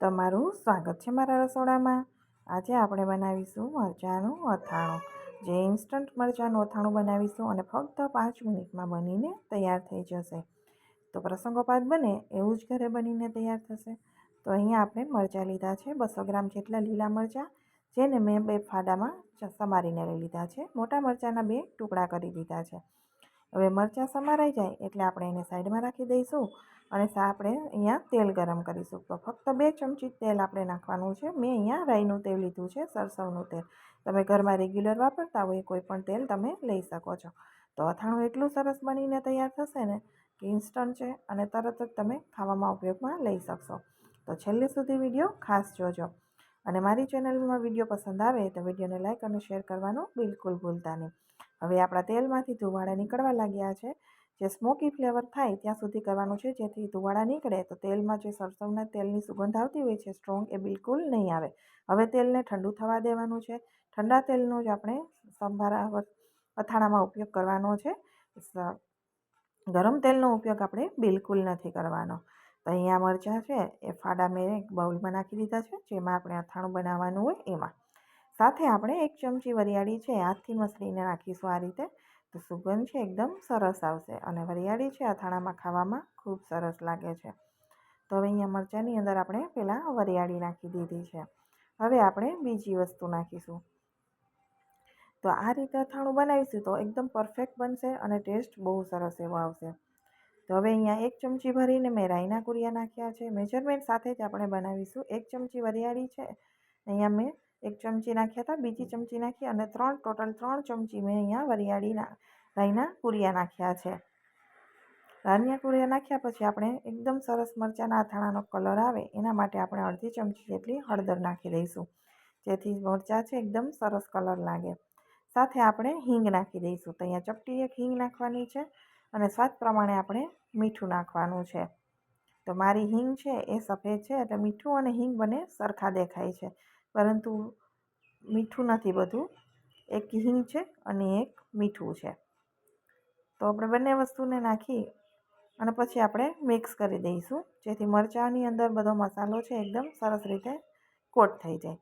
તમારું સ્વાગત છે મારા રસોડામાં. આજે આપણે બનાવીશું મરચાંનું અથાણું. જે ઇન્સ્ટન્ટ મરચાંનું અથાણું બનાવીશું અને ફક્ત પાંચ મિનિટમાં બનીને તૈયાર થઈ જશે. તો પ્રસંગોપાત બને એવું જ ઘરે બનીને તૈયાર થશે. તો અહીંયા આપણે મરચાં લીધા છે બસો ગ્રામ જેટલા લીલા મરચાં, જેને મેં બે ફાડામાં સમારીને લઈ લીધા છે. મોટા મરચાંના બે ટુકડા કરી દીધા છે. હવે મરચાં સમારાઈ જાય એટલે આપણે એને સાઈડમાં રાખી દઈશું અને આપણે અહીંયા તેલ ગરમ કરીશું. તો ફક્ત બે ચમચી તેલ આપણે નાખવાનું છે. મેં અહીંયા રાઈનું તેલ લીધું છે, સરસવનું તેલ. તમે ઘરમાં રેગ્યુલર વાપરતા હોય કોઈ પણ તેલ તમે લઈ શકો છો. તો અથાણું એટલું સરસ બનીને તૈયાર થશે ને કે ઇન્સ્ટન્ટ છે અને તરત જ તમે ખાવામાં ઉપયોગમાં લઈ શકશો. તો છેલ્લે સુધી વીડિયો ખાસ જોજો. અને મારી ચેનલમાં વીડિયો પસંદ આવે તો વિડીયોને લાઇક અને શેર કરવાનું બિલકુલ ભૂલતા નહીં. હવે આપણા તેલમાંથી ધુવાડા નીકળવા લાગ્યા છે. જે સ્મોકી ફ્લેવર થાય ત્યાં સુધી કરવાનું છે. જેથી ધુવાડા નીકળે તો તેલમાં જે સરસવના તેલની સુગંધ આવતી હોય છે સ્ટ્રોંગ એ બિલકુલ નહીં આવે. હવે તેલને ઠંડુ થવા દેવાનું છે. ઠંડા તેલનો જ આપણે સંભારા અથાણામાં ઉપયોગ કરવાનો છે. ગરમ તેલનો ઉપયોગ આપણે બિલકુલ નથી કરવાનો. તો અહીંયા મરચાં છે, એ ફાડા મેં એક બાઉલમાં નાખી દીધા છે, જેમાં આપણે અથાણું બનાવવાનું હોય એમાં. સાથે આપણે એક ચમચી વરિયાળી છે હાથથી મસળીને નાખીશું આ રીતે. તો સુગંધ છે એકદમ સરસ આવશે અને વરિયાળી છે અથાણામાં ખાવામાં ખૂબ સરસ લાગે છે. તો હવે અહીંયા મરચાંની અંદર આપણે પહેલાં વરિયાળી નાખી દીધી છે. હવે આપણે બીજી વસ્તુ નાખીશું. તો આ રીતે અથાણું બનાવીશું તો એકદમ પરફેક્ટ બનશે અને ટેસ્ટ બહુ સરસ એવો આવશે. તો હવે અહીંયા એક ચમચી ભરીને મેં રાઈના કુરિયા નાખ્યા છે. મેજરમેન્ટ સાથે જ આપણે બનાવીશું. એક ચમચી વરિયાળી છે. અહીંયા મેં એક ચમચી નાખ્યા હતા બીજી ચમચી નાખી અને ત્રણ ટોટલ ત્રણ ચમચી મેં અહીંયા વરિયાળીના રાઈના કુરિયા નાખ્યા છે. રાનિયા કુરિયા નાખ્યા પછી આપણે એકદમ સરસ મરચાંના અથાણાનો કલર આવે એના માટે આપણે અડધી ચમચી જેટલી હળદર નાખી દઈશું. જેથી મરચાં છે એકદમ સરસ કલર લાગે. સાથે આપણે હિંગ નાખી દઈશું. તો અહીંયા ચપટી એક હિંગ નાખવાની છે અને સ્વાદ પ્રમાણે આપણે મીઠું નાખવાનું છે. તો મારી હિંગ છે એ સફેદ છે એટલે મીઠું અને હિંગ બંને સરખા દેખાય છે. પરંતુ મીઠું નથી બધું. એક હિંગ છે અને એક મીઠું છે. તો આપણે બંને વસ્તુને નાખી અને પછી આપણે મિક્સ કરી દઈશું. જેથી મરચાંની અંદર બધો મસાલો છે એકદમ સરસ રીતે કોટ થઈ જાય.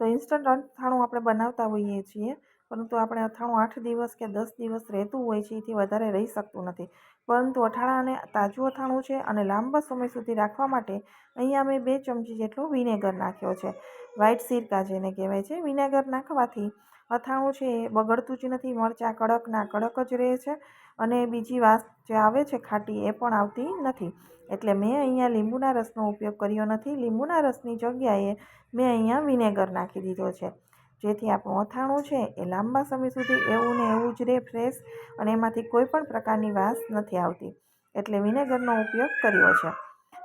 તો ઇન્સ્ટન્ટ અથાણું આપણે બનાવતા હોઈએ છીએ. પરંતુ આપણે અથાણું આઠ દિવસ કે દસ દિવસ રહેતું હોય છે, એથી વધારે રહી શકતું નથી. પરંતુ અથાણાને તાજું અથાણું છે અને લાંબા સમય સુધી રાખવા માટે અહીંયા મેં બે ચમચી જેટલો વિનેગર નાખ્યો છે. વ્હાઇટ સિરકા જેને કહેવાય છે, વિનેગર નાખવાથી અથાણું છે એ બગડતું જ નથી, મરચાં કડકના કડક જ રહે છે અને બીજી વાસ જે આવે છે ખાટી એ પણ આવતી નથી. એટલે મેં અહીંયા લીંબુના રસનો ઉપયોગ કર્યો નથી. લીંબુના રસની જગ્યાએ મેં અહીંયા વિનેગર નાખી દીધો છે. જેથી આપણું અથાણું છે એ લાંબા સમય સુધી એવું ને એવું જ રહે ફ્રેશ અને એમાંથી કોઈ પણ પ્રકારની વાસ નથી આવતી, એટલે વિનેગરનો ઉપયોગ કર્યો છે.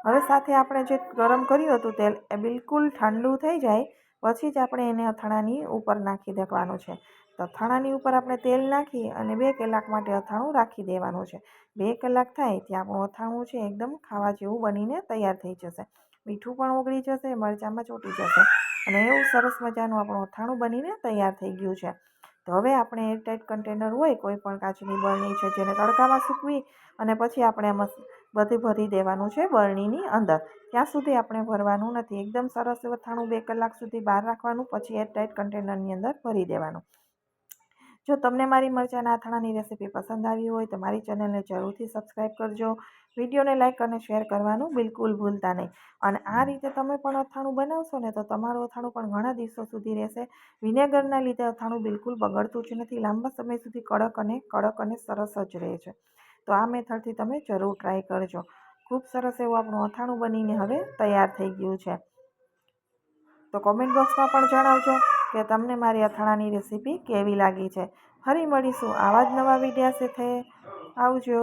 હવે સાથે આપણે જે ગરમ કર્યું હતું તેલ એ બિલકુલ ઠંડુ થઈ જાય, પછી જ આપણે એને અથાણાની ઉપર નાખી દેવાનું છે. તો અથાણાની ઉપર આપણે તેલ નાખી અને બે કલાક માટે અથાણું રાખી દેવાનું છે. બે કલાક થાય ત્યાં આપણું અથાણું છે, એકદમ ખાવા જેવું બનીને તૈયાર થઈ જશે. મીઠું પણ ઓગળી જશે, મરચાંમાં ચોટી જશે. અને એવું સરસ મજાનું આપણું અથાણું બનીને તૈયાર થઈ ગયું છે. તો હવે આપણે એરટાઈટ કન્ટેનર હોય, કોઈ પણ કાચની બરણી છે જેને તડકામાં સૂકવી અને પછી આપણે બધું ભરી દેવાનું છે બરણીની અંદર. ત્યાં સુધી આપણે ભરવાનું નથી. એકદમ સરસ અથાણું બે કલાક સુધી બહાર રાખવાનું, પછી એરટાઈટ કન્ટેનરની અંદર ભરી દેવાનું. જો તમને મારી મરચાના અથાણાની રેસીપી પસંદ આવી હોય તો મારી ચેનલને જરૂરથી સબસ્ક્રાઈબ કરજો. વિડીયોને લાઇક અને શેર કરવાનું બિલકુલ ભૂલતા નહીં. અને આ રીતે તમે પણ અથાણું બનાવશો ને તો તમારું અથાણું પણ ઘણા દિવસો સુધી રહેશે. વિનેગરના લીધે અથાણું બિલકુલ બગડતું જ નથી. લાંબા સમય સુધી કડક અને કડક અને સરસ જ રહે છે. તો આ મેથડથી તમે જરૂર ટ્રાય કરજો. ખૂબ સરસ એવું આપણું અથાણું બનીને હવે તૈયાર થઈ ગયું છે. તો કોમેન્ટ બોક્સમાં પણ જણાવજો કે તમને મારી અથાણાની રેસીપી કેવી લાગી છે. ફરી મળીશું આવા જ નવા વિડીયા સાથે. આવજો.